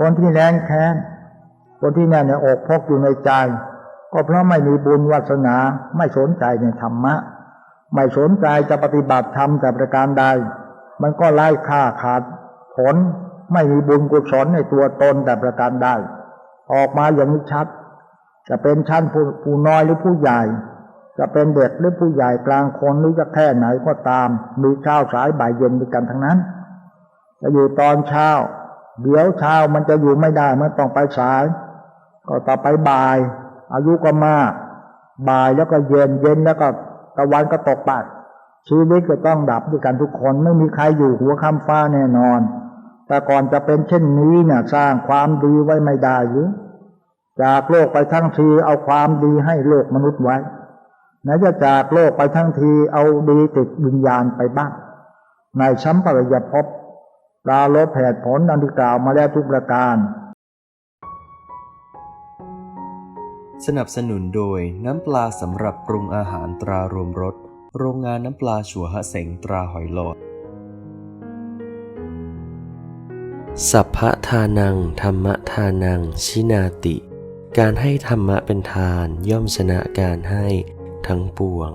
คนที่แร้นแค้นคนที่แน่นในอกพกอยู่ในใจ ก็เพราะไม่มีบุญวาสนาไม่สนใจในธรรมะ ไม่สนใจจะปฏิบัติธรรมแต่ประการใด มันก็ไล่ค่าขาดผลไม่มีบุญกุศลในตัวตนแต่ประการใดออกมาอย่างนี้ชัด จะเป็นชั้นผู้ผู้น้อยหรือผู้ใหญ่ จะเป็นเด็กหรือผู้ใหญ่กลางคนหรือจะแค่ไหนก็ตาม มีเช้าสายบ่ายเย็นด้วยกันทั้งนั้น จะอยู่ตอนเช้า เดี๋ยวเช้ามันจะอยู่ไม่ได้มันต้องไปสาย ก็ต่อไปบ่าย อายุก็มากบ่ายแล้วก็เย็นเย็นแล้วก็ตะวันก็ตกไปชีวิตก็ต้องดับด้วยกันทุกคนไม่มีใครอยู่หัวค่ำฟ้าแน่นอน แต่ก่อนจะเป็นเช่นนี้เนี่ยสร้างความดีไว้ไม่ได้หรือจากโลกไปทั้งทีเอาความดีให้โลกมนุษย์ไว้ไหนจะจากโลกไปทั้งทีเอาดีติดวิญญาณไปบ้างในชั้มปริยภพ ปราลบแผดผลดังที่กล่าวมาแล้วทุกประการ สนับสนุนโดยน้ำปลาสำหรับปรุงอาหารตรารวมรสโรงงานน้ำปลาชัวฮะเสงตราหอยหลอด สัพพะทานัง ธรรมทานัง ชินาติ การให้ธรรมะเป็นทานย่อมชนะการให้ทั้งปวง